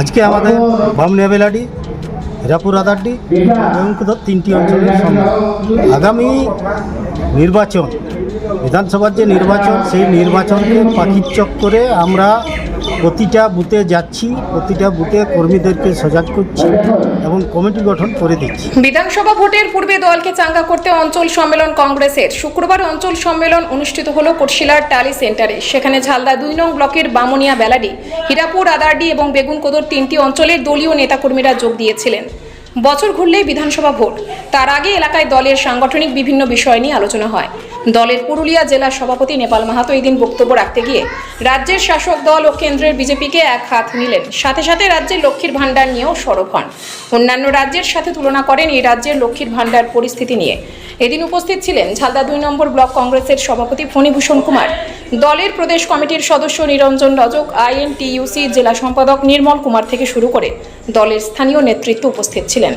আজকে আমাদের বামনিয়া বেলাডি হীরাপুর আদারডি ভয়ঙ্কর তিনটি অঞ্চলের সম্মেলন আগামী নির্বাচন, বিধানসভার যে নির্বাচন, সেই নির্বাচনকে পাখির চক্করে আমরা প্রতিটা বুথে যাচ্ছি, প্রতিটা বুথে কর্মীদেরকে সজাগ করছি। এবং কমিটি গঠন করে দিচ্ছি। বিধানসভা ভোটের পূর্বে দলকে চাঙ্গা করতে অঞ্চল সম্মেলন কংগ্রেসের শুক্রবার অঞ্চল সম্মেলন অনুষ্ঠিত হলো কোটশিলার টালি সেন্টারে। সেখানে ঝালদা দুই নং ব্লকের বামুনিয়া বেলাডি হীরাপুর, আদারডি এবং বেগুনকোদর তিনটি অঞ্চলের দলীয় নেতাকর্মীরা যোগ দিয়েছিলেন। বছর ঘুরলেই বিধানসভা ভোট। তার আগে এলাকায় দলের সাংগঠনিক বিভিন্ন বিষয় নিয়ে আলোচনা হয়। দলের পুরুলিয়া জেলা সভাপতি নেপাল মাহাতো এদিন বক্তব্য রাখতে গিয়ে রাজ্যের শাসক দল ও কেন্দ্রের বিজেপিকে এক হাত নিলেন। সাথে সাথে রাজ্যের লক্ষ্মীর ভাণ্ডার নিয়েও সরব হন। অন্যান্য রাজ্যের সাথে তুলনা করেন এই রাজ্যের লক্ষ্মীর ভাণ্ডার পরিস্থিতি নিয়ে। এদিন উপস্থিত ছিলেন ঝালদা দুই নম্বর ব্লক কংগ্রেসের সভাপতি ফণীভূষণ কুমার। দলের প্রদেশ কমিটির সদস্য নিরঞ্জন রজক, আইএনটিইউসি জেলা সম্পাদক নির্মল কুমার থেকে শুরু করে দলের স্থানীয় নেতৃত্ব উপস্থিত ছিলেন।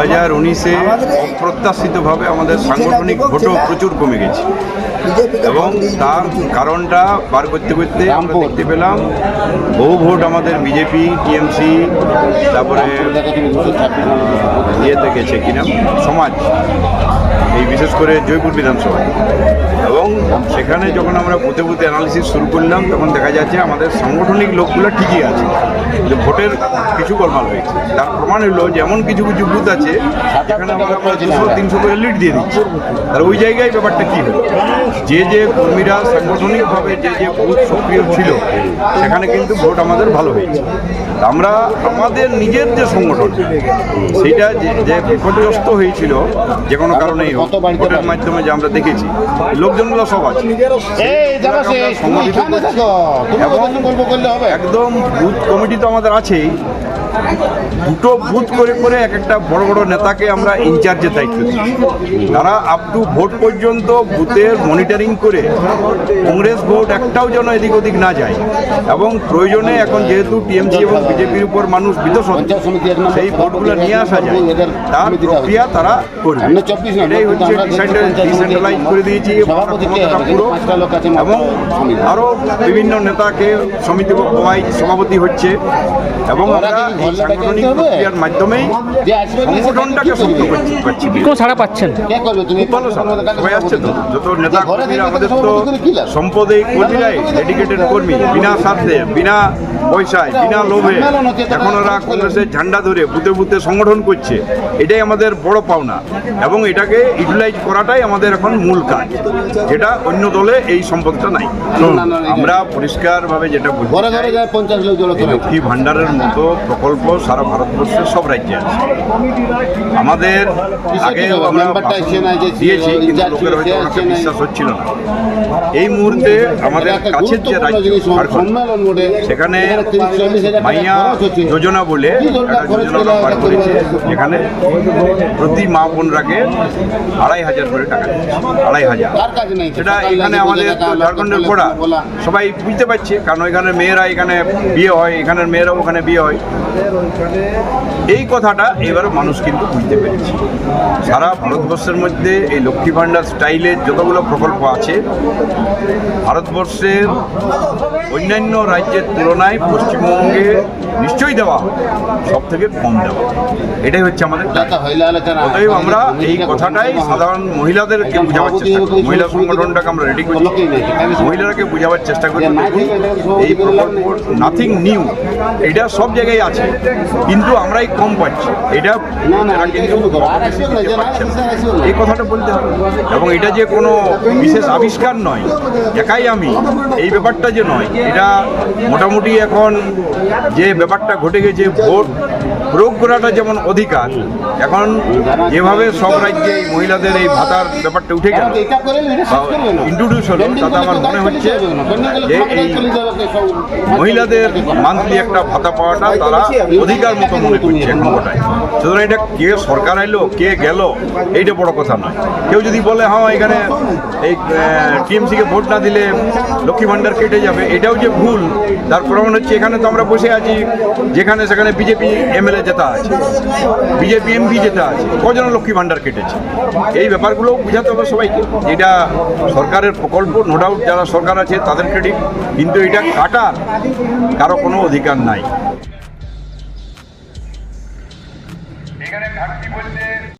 হাজার উনিশে অপ্রত্যাশিতভাবে আমাদের সাংগঠনিক ভোটও প্রচুর কমে গেছে। এবং তার কারণটা বার করতে করতে আমরা দেখতে পেলাম, বহু ভোট আমাদের বিজেপি, টিএমসি, তারপরে ইয়েতে গেছে কিনা, সমাজ। এই বিশেষ করে জয়পুর বিধানসভায় এবং সেখানে যখন আমরা বুথে বুথে অ্যানালিসিস শুরু করলাম, তখন দেখা যাচ্ছে আমাদের সাংগঠনিক লোকগুলো ঠিকই আছে। যে ভোটের কিছু গোলমাল হয়েছে। তার প্রমাণ হলো যে এমন কিছু কিছু বুথ আছে, যেখানে আমরা দুশো, তিনশো করে লিড দিয়ে দিচ্ছি। আর ওই জায়গায় ব্যাপারটা কী হলো? যে যে কর্মীরা সাংগঠনিকভাবে যে যে বুথ সক্রিয় ছিল, সেখানে কিন্তু ভোট আমাদের ভালো হয়েছে। আমরা আমাদের নিজের যে সংগঠন, সেটা যে বিপর্যস্ত হয়েছিল, যে কোনো কারণেই হোক ভোটের মাধ্যমে যে আমরা দেখেছি লোকজনগুলো সব আছে। এবং একদম বুথ কমিটি তো আমাদের আছেই দুটো বুথ করে করে এক একটা বড় বড় নেতাকে আমরা ইনচার্জের দায়িত্ব দিই। তারা আপ টু ভোট পর্যন্ত বুথের মনিটরিং করে কংগ্রেস ভোট একটাও যেন এদিক ওদিক না যায়। এবং প্রয়োজনে এখন যেহেতু টিএমসি এবং বিজেপির উপর মানুষ বিতসন সেই ভোটগুলো নিয়ে আসা যায়। তার প্রক্রিয়া তারা করবে। আমরা 24 নম্বর, এটাই হচ্ছে ডিসেন্ট্রালাইজ করে দিয়েছি? পুরো। এবং। আরও বিভিন্ন নেতাকে সমিতি সভাপতি হচ্ছে। এবং আমরা এই সাংগঠনিক প্রক্রিয়ার মাধ্যমেই যে আসবে না, সংগঠনটাকে শক্ত করছি কেউ ছাড়া পাচ্ছেন? কে করবে? তুমি খুব ভালো সবাই আসছে তো। যত নেতা কর্মীরা আমাদের তো সভাপতি করে কি লাভ? সম্পদ এই কর্মীরাই ডেডিকেটেড কর্মী বিনা স্বার্থে বিনা পয়সায় বিনা লোভে এখন ওরা কংগ্রেসের ঝান্ডা ধরে বুতে বুতে সংগঠন করছে। এটাই আমাদের বড় পাওনা এবং এটাকে ইউটিলাইজ করাটাই আমাদের এখন মূল কাজ। যেটা অন্য দলে এই সম্পদটা নাই। আমরা পরিষ্কারভাবে যেটা জল এই লক্ষ্মী ভাণ্ডারের মতো প্রকল্প সারা ভারতবর্ষের সব রাজ্যে আছে। আমাদের আগেও আমরা দিয়েছি কিন্তু লোকের হয়তো নাই। বিশ্বাস হচ্ছিল না। এই মুহূর্তে আমাদের কাছের যে রাজ্য ঝাড়খণ্ড সেখানে এখানে 30 চল্লিশ হাজার টাকা মাইয়া যোজনা বলে একটা যোজনা করে বার করেছে। যেখানে প্রতি মা বোনরাকে আড়াই হাজার করে টাকা আড়াই হাজার। সেটা এখানে আমাদের ঝাড়খণ্ডের পড়া সবাই বুঝতে পারছে কারণ এখানে মেয়েরা এখানে বিয়ে হয় এখানের মেয়েরা ওখানে বিয়ে হয়। এই কথাটা এবার মানুষ কিন্তু বুঝতে পেরেছে। সারা ভারতবর্ষের মধ্যে এই লক্ষ্মী ভাণ্ডার স্টাইলের যতগুলো প্রকল্প আছে ভারতবর্ষের অন্যান্য রাজ্যের তুলনায় পশ্চিমবঙ্গে নিশ্চয়ই দেওয়া সব থেকে কম দেওয়া। এটাই হচ্ছে আমাদের অতএব আমরা এই কথাটাই সাধারণ মহিলাদেরকে বোঝাবার চেষ্টা করি মহিলা সংগঠনটাকে আমরা রেডি করি মহিলারাকে বোঝাবার চেষ্টা করি এই প্রকল্প নাথিং নিউ এটা সব জায়গায় আছে। কিন্তু আমরাই কম পাচ্ছি এটা। এই কথাটা বলতে হবে এবং এটা যে কোনো বিশেষ আবিষ্কার নয়, একাই আমি, এই ব্যাপারটা যে নয়, এটা মোটামুটি এখন যে ব্যাপারটা ঘটে গেছে, ভোট প্রয়োগ করাটা যেমন অধিকার, এখন যেভাবে সব রাজ্যে মহিলাদের এই ভাতার ব্যাপারটা উঠে গেল ইন্ট্রোডিউস হলো, তাতে আমার মনে হচ্ছে যে এই মহিলাদের মান্থলি একটা ভাতা পাওয়াটা তারা অধিকার মতো মনে করছে গোটায় সুতরাং এটা কে সরকার এলো কে গেল এইটা বড় কথা নয়। কেউ যদি বলে হ্যাঁ এখানে এই টিএমসিকে ভোট না দিলে লক্ষ্মী ভাণ্ডার কেটে যাবে এটাও যে ভুল তার প্রমাণ হচ্ছে এখানে তো আমরা বসে আছি যেখানে সেখানে বিজেপি এমএলএ যেটা আছে বিজেপি এমপি যেটা আছে কজন লক্ষ্মী ভাণ্ডার কেটেছে? এই ব্যাপারগুলো বুঝাতে হবে সবাইকে। এটা সরকারের প্রকল্প নো ডাউট যারা সরকার আছে তাদের ক্রেডিট কিন্তু এটা কাটার কারও কোনো অধিকার নাই।